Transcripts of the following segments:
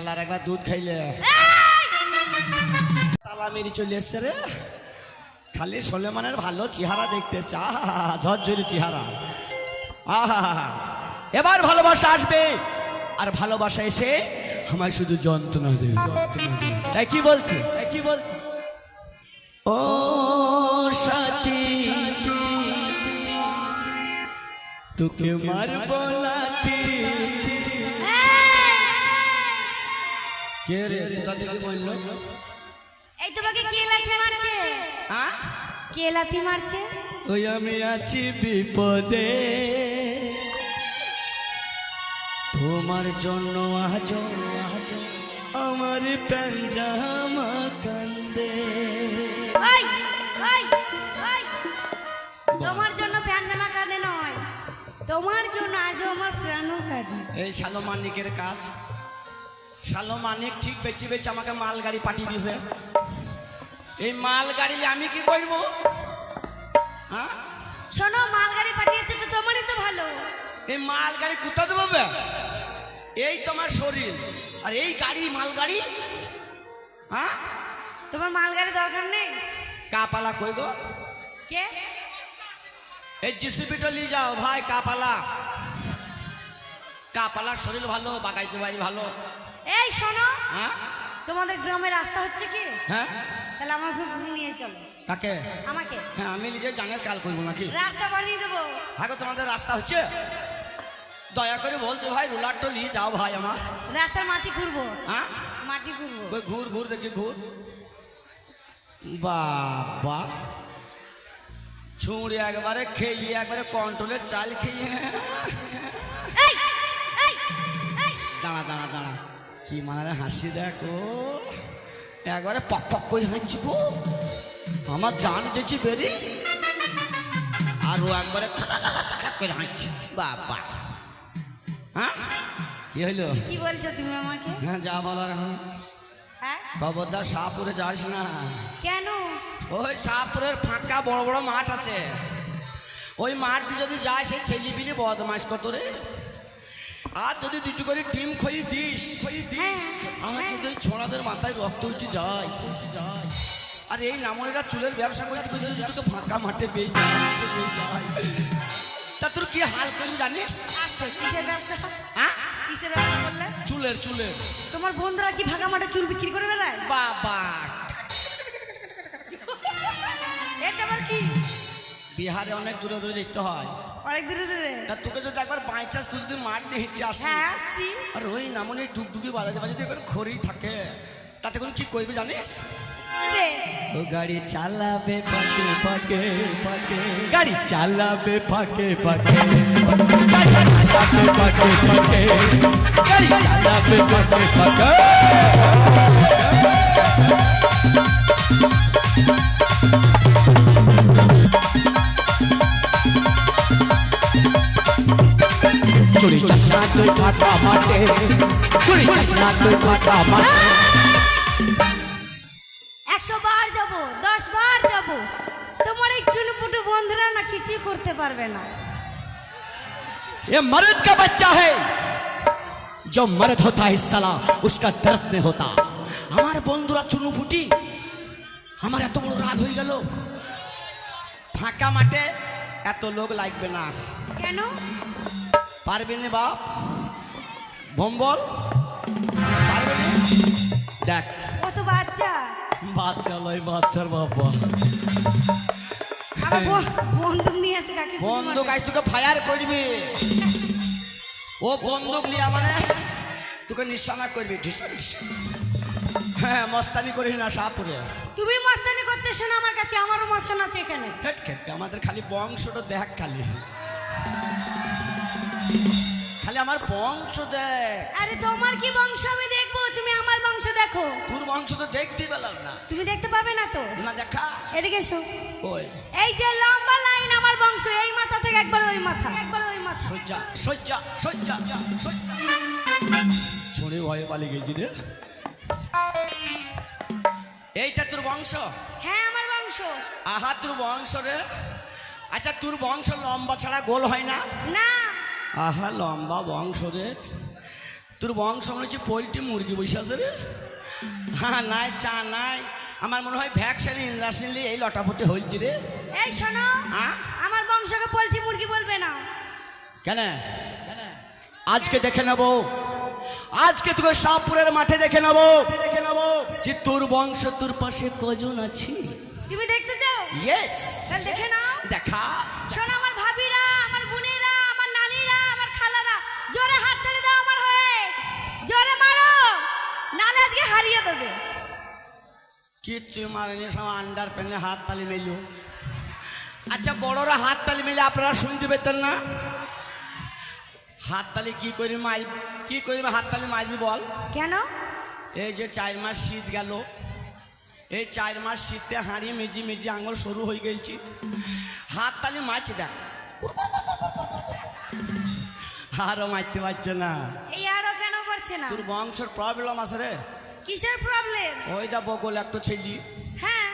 শালার একবার দুধ খাইলে। তালা মেরি চলে এসছে রে। খালি সোলেমানের ভালো চেহারা দেখতে চা, ঝরঝরি চেহারা। এবার ভালোবাসা আসবে। আর ভালোবাসা এসে আমায় শুধু যন্ত্রণা দেবে তাই কি বলছে? তাই কি বলছে? ও সাথী, তোকে মারবো লাথি কে রে? বলল এই তোমাকে কে লাথি মারছে? আ? কে লাথি মারছে? ওই আমি আছি বিপদে। তোমার জন্য আজ আমার প্যাঞ্জামা কান্দে। তোমার জন্য ফ্যান কাঁদে নয়। তোমার জন্য আজও আমার প্রাণও কাঁদে। এই শালো মানিকের কাজ। শালো মানিক ঠিক বেঁচে বেঁচে আমাকে মাল গাড়ি পাঠিয়ে দিয়েছে। এই মাল গাড়ি আমি কি করব? হ্যাঁ? শোনো মালগাড়ি পাঠিয়েছে তো তোমারই তো ভালো। এই মাল গাড়ি কোথা দেবো? এই তোমার শরীর। আর এই গাড়ি মাল গাড়ি হ্যাঁ? তোমার মালগাড়ি দরকার নেই? কাপালা কই গো? কে? এই জিসিপিটা নিয়ে যাও ভাই কাপালা। কাপালার শরীর ভালো বাগাইতে বাড়ি ভালো। এই শোনো। হ্যাঁ? তোমাদের গ্রামে রাস্তা হচ্ছে কি? হ্যাঁ? তাহলে আমাকে নিয়ে চলো। কাকে? আমাকে? হ্যাঁ আমি নিজে জানের কাল করব নাকি? রাস্তা বানিয়ে দেবো। আগে তোমাদের রাস্তা হচ্ছে? দয়া করে বলছো ভাই রুলারটা নিয়ে যাও ভাই আমার। রাস্তার মাটি ঘুরবো হ্যাঁ? মাটি ঘুরবো ওই ঘুর ঘুর দেখি ঘুর। বাবা। ছুঁড়ে একবারে খেয়ে একবারে কন্ট্রোলের চাল খেয়ে। দাঁড়া দাঁড়া দাঁড়া। কি মানে হাসি দেখো? একবারে পক পক করে হাঁচছি গো। আমার জান যেছি বেরি। আর ও একবারে করে হাঁচছে বাবা। হ্যাঁ? কি হইল? কি বলছো তুমি আমাকে? হ্যাঁ যা বলার এখন। হ্যাঁ? খবরদার শাহপুরে যাস না। কেন? ওই শাহপুরের ফাঁকা বড় বড় মাঠ আছে। ওই মাঠ দিয়ে যদি যায় সেই ছেলিপিলি বদমাস কত রে? আর যদি দুটো করে টিম খই দিস হ্যাঁ, আমার হ্যাঁ। যদি ছোড়াদের মাথায় রক্ত উঠে যায় আর এই নামনেরা চুলের ব্যবসা করতে যদি তোকে ফাঁকা মাঠে পেয়ে। তা তোর কি হাল করবি জানিস? কিসের ব্যবসা? হ্যাঁ? কিসের ব্যবসা করলে চুলের চুলের। তোমার বন্ধুরা কি ভাগা মাঠে চুল বিক্রি করে বেড়ায়? বাবা। এটা আবার কি? বিহারে অনেক দূরে দূরে যেতে হয়। অনেক দূরে দূরে। তা তোকে যদি একবার বাই চান্স তুই যদি মাঠ দিয়ে হেঁটে আসিস হ্যাঁ আসছি। আর ওই নামনে টুকটুকি বাজাতে বাজাতে এবার খড়ি থাকে তাতে কোন কি করবি জানিস? ও গাড়ি চালাবে ফাঁকে ফাঁকে ফাঁকে। গাড়ি চালাবে ফাঁকে ফাঁকে গাড়ি চালাবে ফাঁকে ফাঁকে গাড়ি চালাবে ফাঁকে ফাঁকে। চুরি চাষনা তুই ফাঁকা মাঠে চুরি চাষনা তুই ফাঁকা মাঠে একশো বার যাব দশ বার যাব তোমার এই চুনুপুটু বন্ধুরা না কিছুই করতে পারবে না ये मर्द का बच्चा है जो मर्द होता है साला उसका दर्द नहीं होता আমার বন্ধুরা চুনু ফুটি আমার এত বড় রাগ হয়ে গেল ফাঁকা মাঠে এত লোক লাগবে না কেন পারবে না বাপ? ভম্বল পারবে না? দেখ। ও বাচ্চা। বাচ্চা লয় বাচ্চার বাবা। বন্দুক নিয়ে আছে কাকে বন্দুক আজ তোকে ফায়ার করবি। ও বন্দুক নিয়ে মানে তোকে নিশানা করবি। হ্যাঁ মস্তানি করিস না সাপুরে তুমি মস্তানি করতে শোনো আমার কাছে আমারও মস্তান আছে এখানে। আমাদের খালি বংশটা দেখ খালি। খালি আমার বংশ দেখ। আরে তোমার কি বংশ আমি দেখব? তুমি আমার বংশ দেখো। তোর বংশ তো দেখতে পেলাম না। তুমি দেখতে পাবে না তো? না দেখা। এদিকে এসো। ওই। এই যে লম্বা লাইন আমার বংশ এই মাথা থেকে একবার ওই মাথা। একবার ওই মাথা। সজ্জা সজ্জা সজ্জা সজ্জা। ছোড়ে ভয়ে পালিয়ে গেছি রে। এইটা তোর বংশ? হ্যাঁ আমার বংশ। আহা তোর বংশ রে। আচ্ছা তোর বংশ লম্বা ছাড়া গোল হয় না? না। আহা লম্বা বংশ রে। তোর বংশ মনে হচ্ছে পোলট্রি মুরগি বসে আছে রে। হ্যাঁ নাই চা নাই। আমার মনে হয় ভ্যাকসিন ইঞ্জেকশন এই লটাপটি হয়েছে রে। এই শোনো? আমার বংশকে পোলট্রি মুরগি বলবে না। কেন? আজকে দেখে নেব। আজকে তোকে শাহপুরের মাঠে দেখে নেব। দেখে নেব যে তোর বংশ তোর পাশে কজন আছে? তুমি দেখতে চাও? ইয়েস দেখে নাও। দেখা। শোনো কিচ্ছু মারেনি সব আন্ডার প্যানে হাত তালি মেলো। আচ্ছা বড়রা হাত তালি মেলে আপনারা শুনতে পেতেন না? হাত তালি কি করি মাই কি করি হাত তালি মারবি বল? কেন? এই যে চার মাস শীত গেল এই চার মাস শীতে হাঁড়ি মেজি মেজি আঙুল সরু হয়ে গেছি হাত তালি মারছে দেখ। আরও মারতে পারছে না। এই আরও কেন করছে না? তোর বংশের প্রবলেম আছে রে। কিসের প্রবলেম ওই দা বগল একটা ছেলি। হ্যাঁ।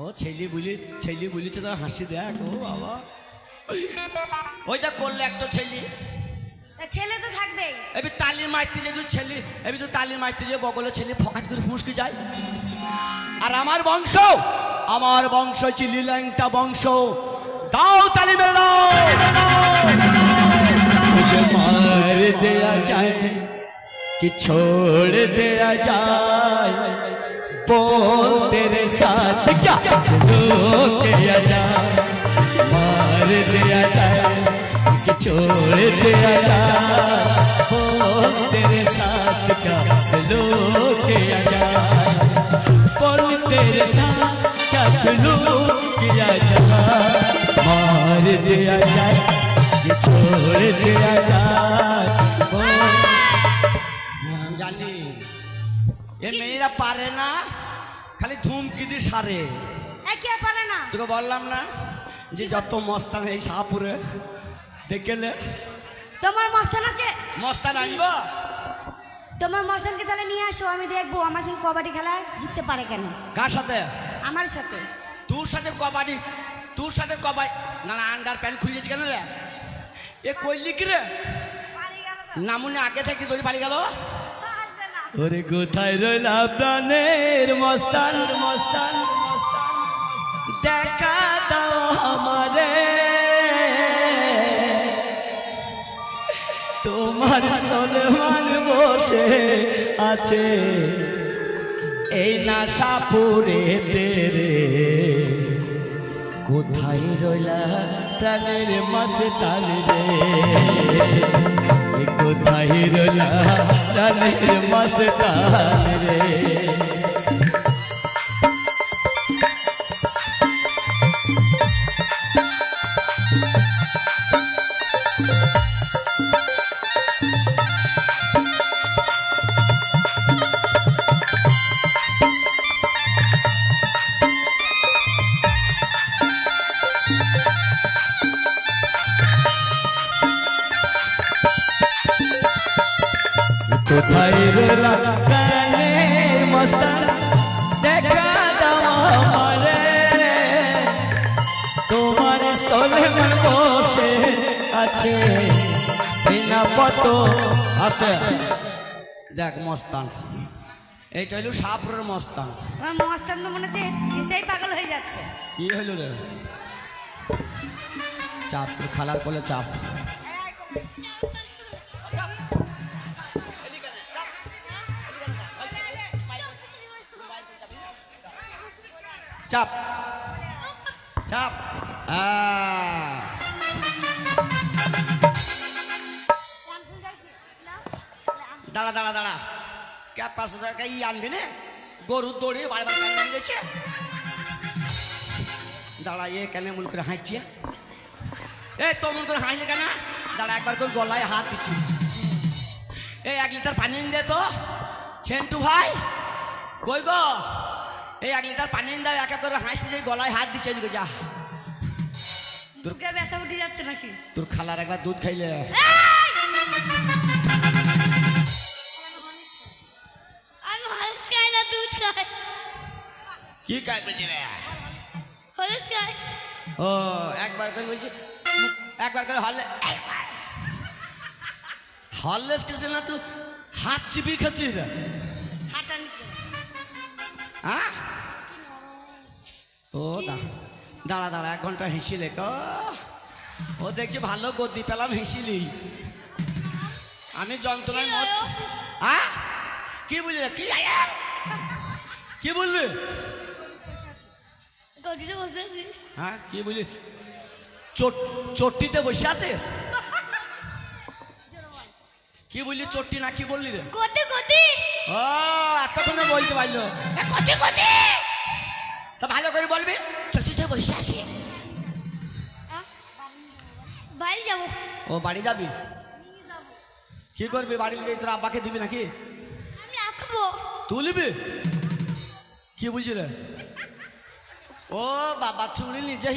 ও ছেলি বলি ছেলি বলিছে তার হাসি দেখ ও বাবা। ওই দা করলে একটা ছেলি। ছেলে তো থাকবে। এবি তালি মারতে যদি ছেলে এবি তো তালি মারতে যে বগলের ছেলে ফকাট করে ফুসকে যায়। আর আমার বংশ আমার বংশ চিলি ল্যাংটা বংশ। দাও তালি মেরে দাও। মার দেয়া যায়। कि छोड़ दिया जाए। बोल तेरे साथ क्या किया जाए। मार दिया जाए कि छोड़ दिया जाए। बोल तेरे साथ क्या किया जाए। পারে না খালি ধুমকি দিয়ে সারে। কে পারে না? তোকে বললাম না যে যত মস্তান এই শাহপুরে দেখেলে তোমার মস্তান আছে? মস্তান আনব? তোমার মস্তানকে তাহলে নিয়ে আসো আমি দেখব আমার সঙ্গে কবাডি খেলা জিততে পারে কেন। কার সাথে? আমার সাথে। তোর সাথে কবাডি তোর সাথে কবাডি। না না আন্ডার প্যান্ট খুলে গেছে কেন রে? এ কইলি কি রে? নামুনে আগে থেকে তোর বাড়ি গেল? ওরে কোথায় রইলা প্রাণের মস্তান? মস্তান দেখা দাও আমারে। তোমার সলমান বসে আছে। এই নাশাপুরে তেরে। কোথায় রইলা প্রাণের মস্তান রে? রইলা প্রাণের মস্তান রে কোথায় রইলা? প্রাণের মস্তান দেখা দাও আমারে। তোমার সলেমান বসে আছে বিনা পত আস্তে দেখ মস্তান এইটা হইল শাহপুরের মস্তান। মস্তান তো মনে হচ্ছে সেই পাগল হয়ে যাচ্ছে। কি হইল রে? চাপ খালার কোলে চাপ। চাপ। চাপ। দাঁড়া দাঁড়া দাঁড়া। কে পাঁচশো টাকা ই আনবি না? গরুর দড়ি নিয়ে গেছে দাঁড়া, এ কেন মন করে হাঁটছি? এ তো মন করে হাঁটলে কেন? দাঁড়া, একবার করে গলায় হাত দিচ্ছি। এই এক লিটার পানি দে তো। ছেন্টু ভাই, কই গো? এই এক লিটার পানি দাও এক এক করে হাসতে যে গলায় হাত দিচ্ছে এদিকে যা। তোর তোকে ব্যথা উঠে যাচ্ছে নাকি? তোর খালার একবার দুধ খাইলে। আমি হলস খাই না দুধ খাই। কি খাই বলছি রে? হলস খাই। ও একবার করে বলছি একবার করে হলে হললেস কিছু না তুই হাত চিপি খেছিস হাঁটা নিচে। হ্যাঁ ও দাঁড়া দাঁড়া এক ঘণ্টা হেসিলে ক। ও দেখছি ভালো গদি পেলাম হেসিলি। আমি যন্ত্রণায় হলো? হ্যাঁ কি বললি কি? কি বললি গদিতে বসে আছি। হ্যাঁ কি বললি চোট চট্টিতে বসে আছে? কি বললি চট্টি না কি বললি রে? গদি গদি। ও এতক্ষণে বলতে পারল। এ, কতি ও বাড়ি যাবি? কি করবি বাড়ি গিয়ে? তোর আব্বাকে দিবি নাকি? তুলবি? কি বুঝলি? রে ও বাবা চুড়ি নিজে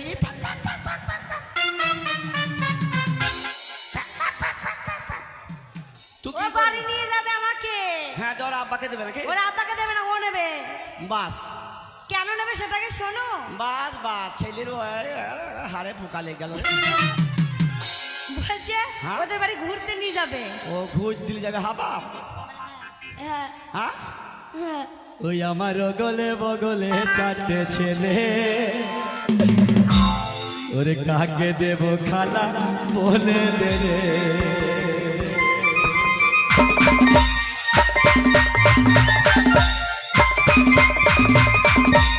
বাড়ি নিয়ে যাবে আমাকে। হ্যাঁ তোর আব্বাকে দেবে নাকি? ওরা আব্বাকে দেবে না ও নেবে। বাস। কেন নেবে সেটাকে শোনো। বাস বাস ছেলের হাড়ে ফুকা লেগে গেল? ওদের বাড়ি ঘুরতে নিয়ে যাবে। ও ঘুষ দিলে যাবে হাবা? হ্যাঁ। হ্যাঁ? হ্যাঁ। ওই আমার গলে বগলে চারটে ছেলে। ওরে কাকে দেব খালা বলে দে রে। আমার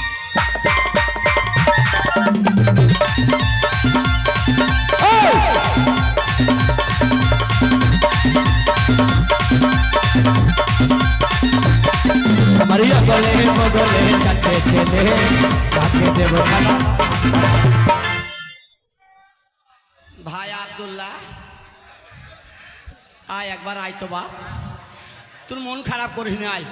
ছেলে, তাকে দেব ভাই আবদুল্লাহ, আয় একবার আয় তো বা তোর মন খারাপ করিস না, আয়।